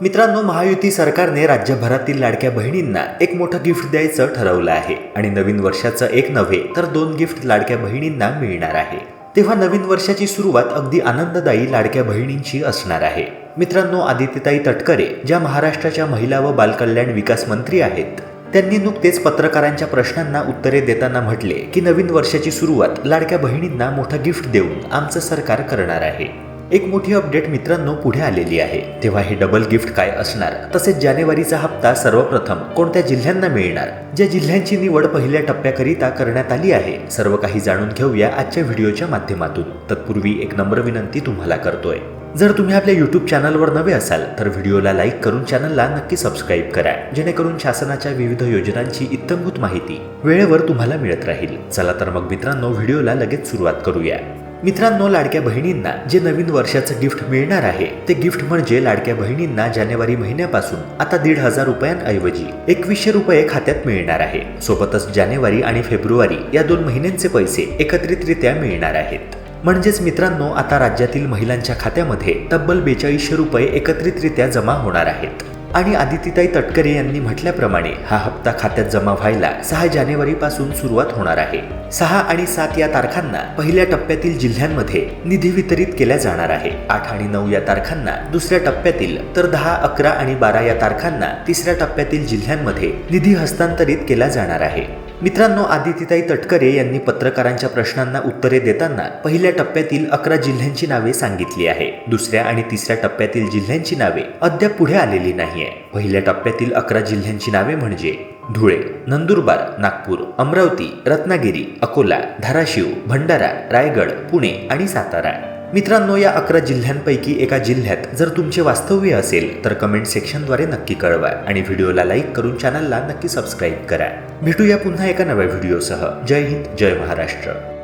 मित्रांनो महायुती सरकारने राज्यभरातील लाडक्या बहिणींना एक मोठं गिफ्ट द्यायचं ठरवलं आहे. आणि नवीन वर्षाचं एक नव्हे तर दोन गिफ्ट लाडक्या बहिणींना मिळणार आहे. तेव्हा नवीन वर्षाची सुरुवात अगदी आनंददायी लाडक्या बहिणींची असणार आहे. मित्रांनो आदित्यताई तटकरे ज्या महाराष्ट्राच्या महिला व बालकल्याण विकास मंत्री आहेत त्यांनी नुकतेच पत्रकारांच्या प्रश्नांना उत्तरे देताना म्हटले की नवीन वर्षाची सुरुवात लाडक्या बहिणींना मोठं गिफ्ट देऊन आमचं सरकार करणार आहे. एक मोठी अपडेट मित्रांनो पुढे आलेली आहे. तेव्हा हे डबल गिफ्ट काय असणार? तसेच जानेवारीचा हप्ता सर्वप्रथम कोणत्या जिल्ह्यांना मिळणार? ज्या जिल्ह्यांची निवड पहिल्या टप्प्याकरिता करण्यात आली आहे. सर्व काही जाणून घेऊया आजच्या व्हिडिओच्या माध्यमातून. तत्पूर्वी एक नम्र विनंती तुम्हाला करतोय. जर तुम्ही आपल्या युट्यूब चॅनलवर नवे असाल तर व्हिडिओला लाईक करून चॅनलला नक्की सबस्क्राईब करा. जेणेकरून शासनाच्या विविध योजनांची इत्यंभूत माहिती वेळेवर तुम्हाला मिळत राहील. चला तर मग मित्रांनो व्हिडिओला लगेच सुरुवात करूया. मित्रांनो लाडक्या बहिणींना जे नवीन वर्षाचं गिफ्ट मिळणार आहे ते गिफ्ट म्हणजे लाडक्या बहिणींना जानेवारी महिन्यापासून आता दीड हजार रुपयांऐवजी एकवीसशे रुपये खात्यात मिळणार आहे. सोबतच जानेवारी आणि फेब्रुवारी या दोन महिन्यांचे पैसे एकत्रितरित्या मिळणार आहेत. म्हणजेच मित्रांनो आता राज्यातील महिलांच्या खात्यामध्ये तब्बल बेचाळीसशे रुपये एकत्रितरित्या जमा होणार आहेत. आणि आदितीताई तटकरे यांनी म्हटल्याप्रमाणे हा हप्ता खात्यात जमा व्हायला सहा जानेवारी पासून सुरुवात होणार आहे. सहा आणि सात या तारखांना पहिल्या टप्प्यातील जिल्ह्यांमध्ये निधी वितरित केला जाणार आहे. आठ आणि नऊ या तारखांना दुसऱ्या टप्प्यातील तर दहा अकरा आणि बारा या तारखांना तिसऱ्या टप्प्यातील जिल्ह्यांमध्ये निधी हस्तांतरित केला जाणार आहे. मित्रांनो आदितीताई तटकरे यांनी पत्रकारांच्या प्रश्नांना उत्तरे देताना पहिल्या टप्प्यातील अकरा जिल्ह्यांची नावे सांगितली आहे. दुसऱ्या आणि तिसऱ्या टप्प्यातील जिल्ह्यांची नावे अद्याप पुढे आलेली नाहीये. पहिल्या टप्प्यातील अकरा जिल्ह्यांची नावे म्हणजे धुळे नंदुरबार नागपूर अमरावती रत्नागिरी अकोला धाराशिव भंडारा रायगड पुणे आणि सातारा. मित्रांनो या अकरा जिल्ह्यांपैकी एका जिल्ह्यात जर तुमचे वास्तव्य असेल तर कमेंट सेक्शनद्वारे नक्की कळवा आणि व्हिडिओला लाईक करून चॅनलला नक्की सबस्क्राईब करा. भेटूया पुन्हा एका नव्या व्हिडिओसह जय हिंद जय महाराष्ट्र.